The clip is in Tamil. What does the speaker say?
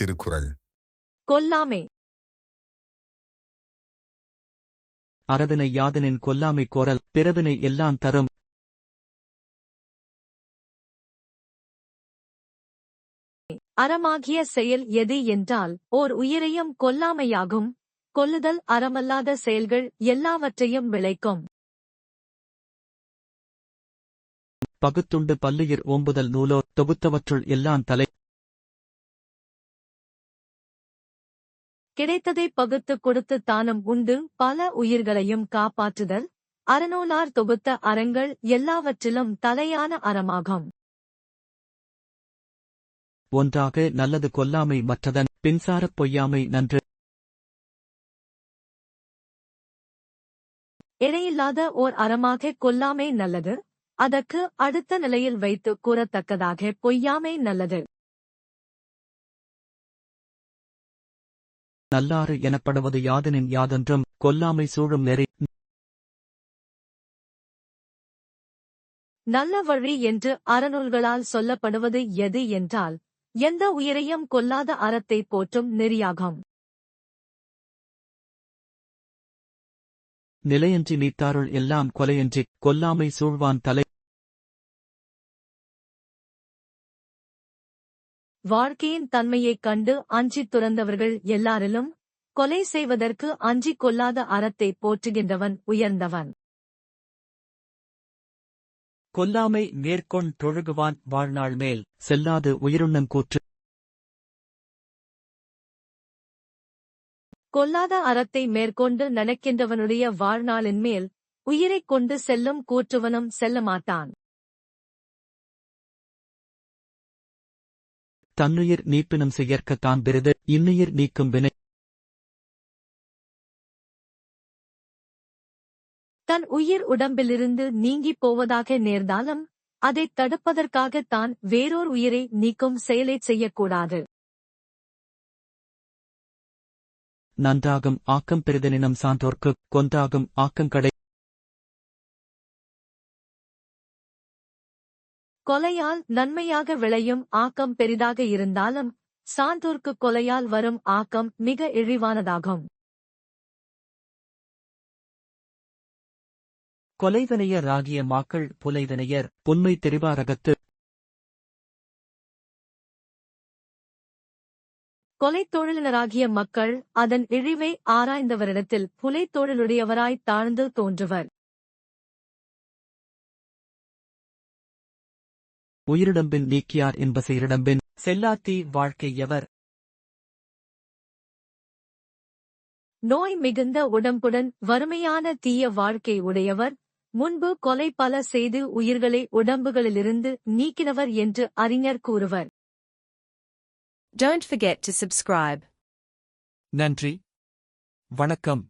திருக்குறள். கொல்லாமை. அறவினை யாதனின் கொல்லாமை கோரல் பிறவினை எல்லாம் தரும். அறமாகிய செயல் எது என்றால் ஓர் உயிரையும் கொல்லாமையாகும். கொல்லுதல் அறமல்லாத செயல்கள் எல்லாவற்றையும் விளைக்கும். பகுத்துண்டு பல்லுயிர் ஓம்புதல் நூலோ தொகுத்தவற்றுள் எல்லாம் தலை. கிடைத்ததை பகுத்துக் கொடுத்து தானும் உண்டு. பல உயிர்களையும் காப்பாற்றுதல். அறநூலார் தொகுத்த அறங்கள் எல்லாவற்றிலும் தலையான அறமாகும். ஒன்றாக நல்லது கொல்லாமை மற்றதன் பின்சாரப் பொய்யாமை நன்று. இணையில்லாத ஓர் அறமாக கொல்லாமை நல்லது. அதற்கு அடுத்த நிலையில் வைத்து கூறத்தக்கதாக பொய்யாமை நல்லது. நல்லாறு எனப்படுவது யாதனின் யாதொன்றும் கொல்லாமை சூழும் நெறி. நல்ல வழி என்று அறநூல்களால் சொல்லப்படுவது எது என்றால் எந்த உயிரையும் கொல்லாத அறத்தை போற்றும் நெறியாகும். நிலையன்றி நீத்தாருள் எல்லாம் கொலையன்றிக் கொல்லாமை சூழ்வான் தலை வாழ்க்கையின் தன்மையைக் கண்டு அஞ்சித் துறந்தவர்கள் எல்லாரிலும் கொலை செய்வதற்கு அஞ்சிக் கொள்ளாத அறத்தை போற்றுகின்றவன் உயர்ந்தவன். கொல்லாமை மேற்கொண் தொழுகுவான் வாழ்நாள் மேல் செல்லாது உயிருண்ணங் கூற்று. கொல்லாத அறத்தை மேற்கொண்டு நினைக்கின்றவனுடைய வாழ்நாளின் மேல் உயிரைக் கொண்டு செல்லும் கூற்றுவனும் செல்லமாட்டான். தன்னுயிர் நீப்பினும் செயற்கத் தான் பெரிது இன்னுயிர் நீக்கும் வினை. தன் உயிர் உடம்பிலிருந்து நீங்கிப் போவதாக நேர்ந்தாலும் அதைத் தடுப்பதற்காக தான் வேறோர் உயிரை நீக்கும் செயலைச் செய்யக்கூடாது. நன்றாகும் ஆக்கம் பெரிதெனினும் சான்றோர்க்குக் கொன்றாகும் ஆக்கங்கடை. கொலையால் நன்மையாக விளையும் ஆக்கம் பெரிதாக இருந்தாலும் சான்றோர்க்கு கொலையால் வரும் ஆக்கம் மிக இழிவானதாகும். கொலைவினையராகிய மாக்கள் புலைவினையர் புன்மை தெரிவாரகத்து கொலைத் தொழிலினராகிய மக்கள் அதன் இழிவை ஆராய்ந்தவரிடத்தில் புலைத் தொழிலுடையவராய் தாழ்ந்து தோன்றுவர். உயிரிடம்பின் நீக்கியார் என்பசையிரிடம்பின் செல்லாத்தி வாழ்க்கை எவர்? நோய் மிகுந்த உடம்புடன் வறுமையான தீய வாழ்க்கை உடையவர் முன்பு கொலை பல செய்து உயிர்களை உடம்புகளிலிருந்து நீக்கினவர் என்று அறிஞர் கூறுவர். Don't forget to subscribe. நன்றி. வணக்கம்.